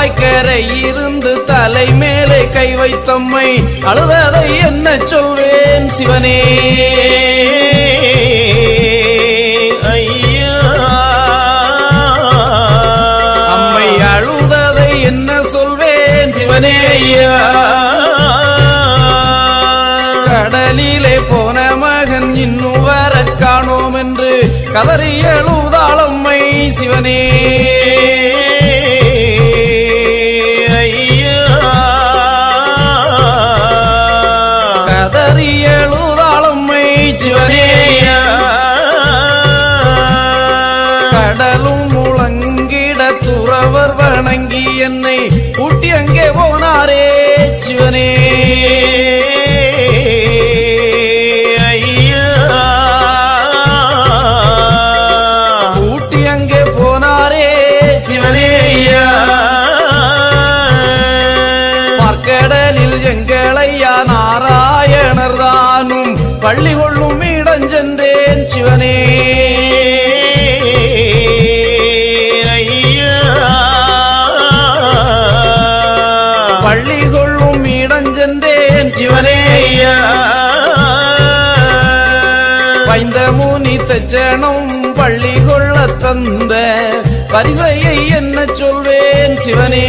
இருந்து தலை மேலே கை வைத்தம்மை அழுததை என்ன சொல்வேன் சிவனே? ஐயா. அம்மை அழுததை என்ன சொல்வேன் சிவனே? ஐயா. கடலிலே போன மகன் இன்னும் வர காணோம் என்று கதறி எழுதாளம்மை சிவனே. என்னை கூட்டி அங்கே போனாரே சிவனே. ஐயா. கூட்டி அங்கே போனாரே சிவனே ஐயா பார்க்கடலில் எங்களையா தானும் பள்ளி கொள்ளும் இடஞ்சென்றேன் சிவனே. ஐயா. பள்ளி கொள்ளும் இடஞ்சென்றேன் சிவனே. ஐயா. வைந்த முனி தச்சனும் பள்ளி கொள்ள தந்த பரிசையை என்ன சொல்வேன் சிவனே.